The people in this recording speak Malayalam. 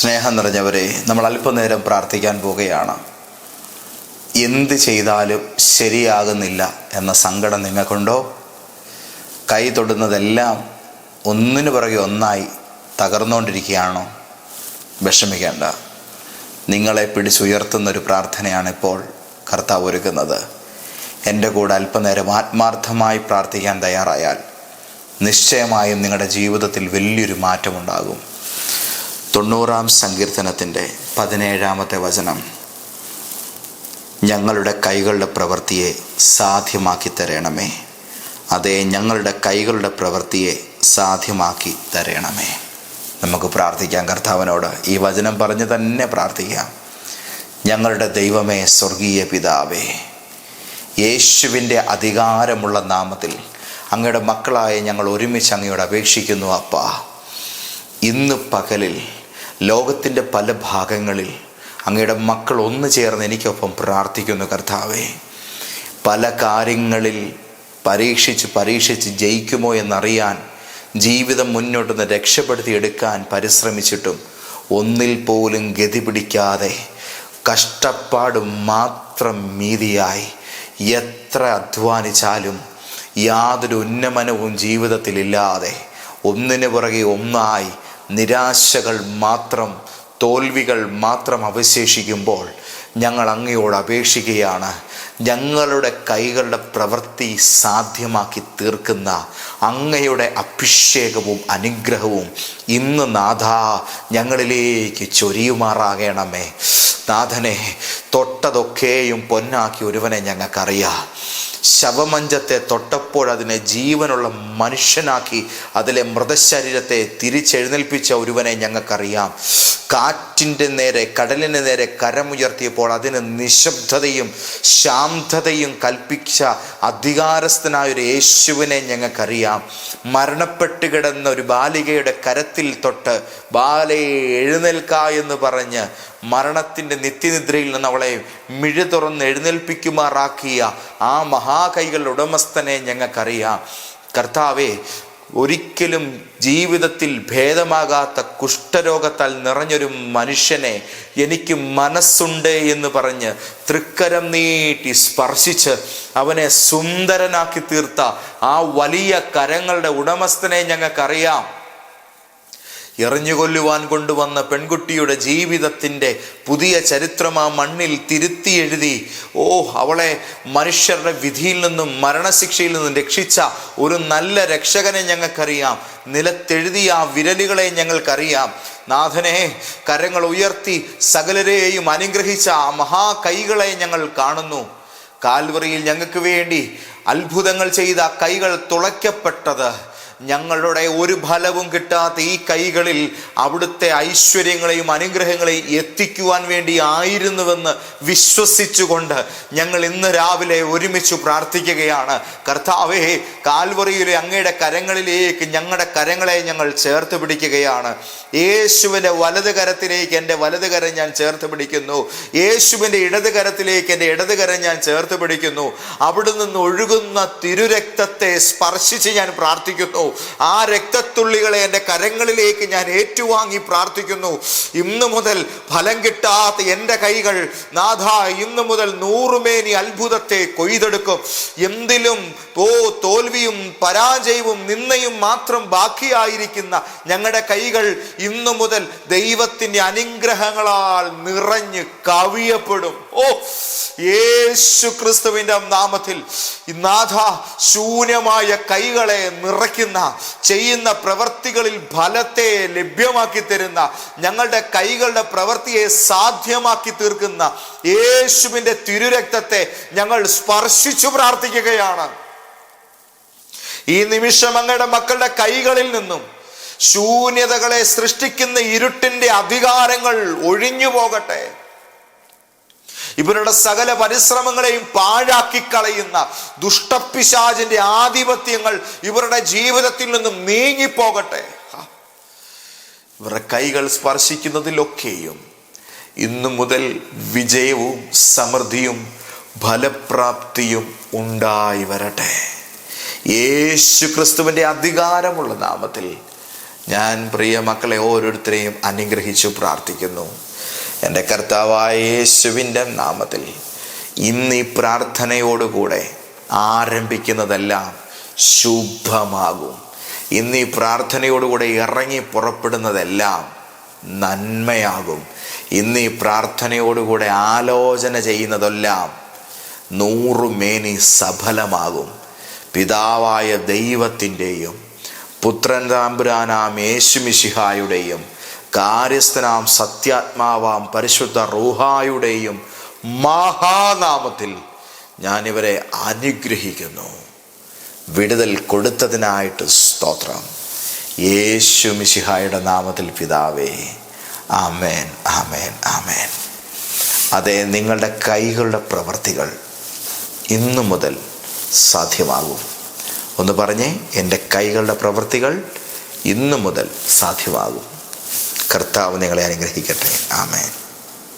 സ്നേഹം നിറഞ്ഞവരെ നമ്മൾ അല്പനേരം പ്രാർത്ഥിക്കാൻ പോവുകയാണ്. എന്ത് ചെയ്താലും ശരിയാകുന്നില്ല എന്ന സങ്കടം നിങ്ങൾക്കുണ്ടോ? കൈ തൊടുന്നതെല്ലാം ഒന്നിനു പുറകെ ഒന്നായി തകർന്നുകൊണ്ടിരിക്കുകയാണോ വിഷമിക്കേണ്ട. നിങ്ങളെ പിടിച്ചുയർത്തുന്ന ഒരു പ്രാർത്ഥനയാണ് ഇപ്പോൾ കർത്താവ് ഒരുക്കുന്നത്. എന്റെ കൂടെ അല്പനേരം ആത്മാർത്ഥമായി പ്രാർത്ഥിക്കാൻ തയ്യാറായാൽ നിശ്ചയമായും നിങ്ങളുടെ ജീവിതത്തിൽ വലിയൊരു മാറ്റമുണ്ടാകും. തൊണ്ണൂറാം സങ്കീർത്തനത്തിന്റെ പതിനേഴാമത്തെ വചനം. ഞങ്ങളുടെ കൈകളുടെ പ്രവൃത്തിയെ സാധ്യമാക്കി തരണമേ. അതേ ഞങ്ങളുടെ കൈകളുടെ പ്രവൃത്തിയെ സാധ്യമാക്കി തരണമേ. നമുക്ക് പ്രാർത്ഥിക്കാം കർത്താവിനോട് ഈ വചനം പറഞ്ഞ് തന്നെ പ്രാർത്ഥിക്കാം. ഞങ്ങളുടെ ദൈവമേ സ്വർഗീയ പിതാവേ യേശുവിന്റെ അധികാരമുള്ള നാമത്തിൽ അങ്ങയുടെ മക്കളായ ഞങ്ങൾ ഒരുമിച്ച് അങ്ങയോട് അപേക്ഷിക്കുന്നു അപ്പാ. ഇന്ന് പകലിൽ ലോകത്തിന്റെ പല ഭാഗങ്ങളിൽ അങ്ങയുടെ മക്കൾ ഒന്ന് ചേർന്ന് എനിക്കൊപ്പം പ്രാർത്ഥിക്കുന്നു കർത്താവേ. പല കാര്യങ്ങളിൽ പരീക്ഷിച്ച് പരീക്ഷിച്ച് ജയിക്കുമോ എന്നറിയാൻ ജീവിതം മുന്നോട്ട് നിന്ന് രക്ഷപ്പെടുത്തിയെടുക്കാൻ പരിശ്രമിച്ചിട്ടും ഒന്നിൽ പോലും ഗതി പിടിക്കാതെ കഷ്ടപ്പാട് മാത്രം മീതിയായി എത്ര അധ്വാനിച്ചാലും യാതൊരു ഉന്നമനവും ജീവിതത്തിലില്ലാതെ ഒന്നിനു പുറകെ ഒന്നായി നിരാശകൾ മാത്രം തോൽവികൾ മാത്രം അവശേഷിക്കുമ്പോൾ ഞങ്ങൾ അങ്ങയോട് അപേക്ഷിക്കുകയാണ്. ഞങ്ങളുടെ കൈകളുടെ പ്രവൃത്തി സാധ്യമാക്കി തീർക്കുന്ന അങ്ങയുടെ അഭിഷേകവും അനുഗ്രഹവും ഇന്ന് നാഥ ഞങ്ങളിലേക്ക് ചൊരിയുമാറാകണമേ. നാഥനെ തൊട്ടതൊക്കെയും പൊന്നാക്കി ഒരുവനെ ഞങ്ങൾക്കറിയാം. ശവമഞ്ചത്തെ തൊട്ടപ്പോൾ അതിനെ ജീവനുള്ള മനുഷ്യനാക്കി അതിലെ മൃതശരീരത്തെ തിരിച്ചെഴുന്നേൽപ്പിച്ച ഒരുവനെ ഞങ്ങൾക്കറിയാം. കാറ്റിന്റെ നേരെ കടലിന് നേരെ കരമുയർത്തിയപ്പോൾ അതിന് നിശബ്ദതയും ശാന്തതയും കൽപ്പിച്ച അധികാരസ്ഥനായ ഒരു യേശുവിനെ ഞങ്ങൾക്കറിയാം. മരണപ്പെട്ട് കിടന്ന ഒരു ബാലികയുടെ കരത്തിൽ തൊട്ട് ബാലയെ എഴുന്നേൽക്ക എന്ന് പറഞ്ഞ് മരണത്തിന്റെ നിത്യനിദ്രയിൽ നിന്ന് അവളെ മിഴി തുറന്ന് എഴുന്നേൽപ്പിക്കുമാറാക്കിയ ആ മഹാകൈകളുടെ ഉടമസ്ഥനെ ഞങ്ങൾക്കറിയാം. കർത്താവെ ഒരിക്കലും ജീവിതത്തിൽ ഭേദമാകാത്ത കുഷ്ഠരോഗത്താൽ നിറഞ്ഞൊരു മനുഷ്യനെ എനിക്ക് മനസ്സുണ്ട് എന്ന് പറഞ്ഞ് തൃക്കരം നീട്ടി സ്പർശിച്ച് അവനെ സുന്ദരനാക്കി തീർത്ത ആ വലിയ കരങ്ങളുടെ ഉടമസ്ഥനെ ഞങ്ങൾക്കറിയാം. എറിഞ്ഞുകൊല്ലുവാൻ കൊണ്ടുവന്ന പെൺകുട്ടിയുടെ ജീവിതത്തിന്റെ പുതിയ ചരിത്രം ആ മണ്ണിൽ തിരുത്തി എഴുതി. ഓ അവളെ മനുഷ്യരുടെ വിധിയിൽ നിന്നും മരണശിക്ഷയിൽ നിന്നും രക്ഷിച്ച ഒരു നല്ല രക്ഷകനെ ഞങ്ങൾക്കറിയാം. നിലത്തെഴുതിയ ആ വിരലുകളെ ഞങ്ങൾക്കറിയാം. നാഥനെ കരങ്ങൾ ഉയർത്തി സകലരെയും അനുഗ്രഹിച്ച ആ മഹാ കൈകളെ ഞങ്ങൾ കാണുന്നു. കാൽവറിയിൽ ഞങ്ങൾക്ക് വേണ്ടി അത്ഭുതങ്ങൾ ചെയ്ത കൈകൾ തുളയ്ക്കപ്പെട്ടത്. ഞങ്ങളുടെ ഒരു ഫലവും കിട്ടാത്ത ഈ കൈകളിൽ അവിടുത്തെ ഐശ്വര്യങ്ങളെയും അനുഗ്രഹങ്ങളെയും എത്തിക്കുവാൻ വേണ്ടി ആയിരുന്നുവെന്ന് വിശ്വസിച്ചുകൊണ്ട് ഞങ്ങൾ ഇന്ന് രാവിലെ ഒരുമിച്ച് പ്രാർത്ഥിക്കുകയാണ്. കർത്താവേ കാൽവറിയിലെ അങ്ങയുടെ കരങ്ങളിലേക്ക് ഞങ്ങളുടെ കരങ്ങളെ ഞങ്ങൾ ചേർത്ത് പിടിക്കുകയാണ്. യേശുവിന്റെ വലത് കരത്തിലേക്ക് എന്റെ വലത് കരം ഞാൻ ചേർത്ത് പിടിക്കുന്നു. യേശുവിന്റെ ഇടത് കരത്തിലേക്ക് എന്റെ ഇടത് കരം ഞാൻ ചേർത്ത് പിടിക്കുന്നു. അവിടെ നിന്ന് ഒഴുകുന്ന തിരുരക്തത്തെ സ്പർശിച്ച് ഞാൻ പ്രാർത്ഥിക്കുന്നു. ആ രക്തത്തുള്ളികളെ എന്റെ കരങ്ങളിലേക്ക് ഞാൻ ഏറ്റുവാങ്ങി പ്രാർത്ഥിക്കുന്നു. ഇന്നു മുതൽ ഫലം കിട്ടാത്ത എന്റെ കൈകൾ നാഥ ഇന്നു മുതൽ നൂറുമേനി അത്ഭുതത്തെ കൊയ്തെടുക്കും. എന്തിലും ഓ തോൽവിയും പരാജയവും നിന്നയും മാത്രം ബാക്കിയായിരിക്കുന്ന ഞങ്ങളുടെ കൈകൾ ഇന്നു മുതൽ ദൈവത്തിന്റെ അനുഗ്രഹങ്ങളാൽ നിറഞ്ഞ് കവിയപ്പെടും. ഓ യേശു ക്രിസ്തുവിന്റെ നാമത്തിൽ നാഥ ശൂന്യമായ കൈകളെ നിറയ്ക്കുന്ന ചെയ്യുന്ന പ്രവൃത്തികളിൽ ഫലത്തെ ലഭ്യമാക്കി തരുന്ന ഞങ്ങളുടെ കൈകളുടെ പ്രവൃത്തിയെ സാധ്യമാക്കി തീർക്കുന്ന യേശുവിന്റെ തിരുരക്തത്തെ ഞങ്ങൾ സ്പർശിച്ചു പ്രാർത്ഥിക്കുകയാണ്. ഈ നിമിഷം അങ്ങയുടെ മക്കളുടെ കൈകളിൽ നിന്നും ശൂന്യതകളെ സൃഷ്ടിക്കുന്ന ഇരുട്ടിന്റെ അധികാരങ്ങൾ ഒഴിഞ്ഞു പോകട്ടെ ഇവരുടെ സകല പരിശ്രമങ്ങളെയും പാഴാക്കി കളയുന്ന ദുഷ്ടപ്പിശാചിന്റെ ആധിപത്യങ്ങൾ ഇവരുടെ ജീവിതത്തിൽ നിന്നും നീങ്ങിപ്പോകട്ടെ. ഇവരുടെ കൈകൾ സ്പർശിക്കുന്നതിലൊക്കെയും ഇന്നു മുതൽ വിജയവും സമൃദ്ധിയും ഫലപ്രാപ്തിയും ഉണ്ടായി വരട്ടെ. യേശു ക്രിസ്തുവിന്റെ അധികാരമുള്ള നാമത്തിൽ ഞാൻ പ്രിയ മക്കളെ ഓരോരുത്തരെയും അനുഗ്രഹിച്ചു പ്രാർത്ഥിക്കുന്നു. എന്റെ കർത്താവായ യേശുവിന്റെ നാമത്തിൽ ഇന്ന് ഈ പ്രാർത്ഥനയോടുകൂടെ ആരംഭിക്കുന്നതെല്ലാം ശുഭമാകും. ഇന്ന് ഈ പ്രാർത്ഥനയോടുകൂടെ ഇറങ്ങി പുറപ്പെടുന്നതെല്ലാം നന്മയാകും. ഇന്ന് ഈ പ്രാർത്ഥനയോടുകൂടെ ആലോചന ചെയ്യുന്നതെല്ലാം നൂറുമേനി സഫലമാകും. പിതാവായ ദൈവത്തിന്റെയും പുത്രൻ താമ്പുരാനാം യേശുമിശിഹായുടെയും കാര്യസ്ഥനാം സത്യാത്മാവാം പരിശുദ്ധ റൂഹായുടെയും മഹാനാമത്തിൽ ഞാനിവരെ അനുഗ്രഹിക്കുന്നു. വിടുതൽ കൊടുത്തതിനായിട്ട് സ്തോത്രം. യേശു മിശിഹായുടെ നാമത്തിൽ പിതാവേ ആമേൻ ആമേൻ ആമേൻ. അതെ നിങ്ങളുടെ കൈകളുടെ പ്രവൃത്തികൾ ഇന്നു മുതൽ സാധ്യമാകും. ഒന്ന് പറഞ്ഞേ എന്റെ കൈകളുടെ പ്രവൃത്തികൾ ഇന്നു മുതൽ സാധ്യമാകും. കർത്താവ് നിങ്ങളെ അനുഗ്രഹിക്കട്ടെ. ആമേൻ.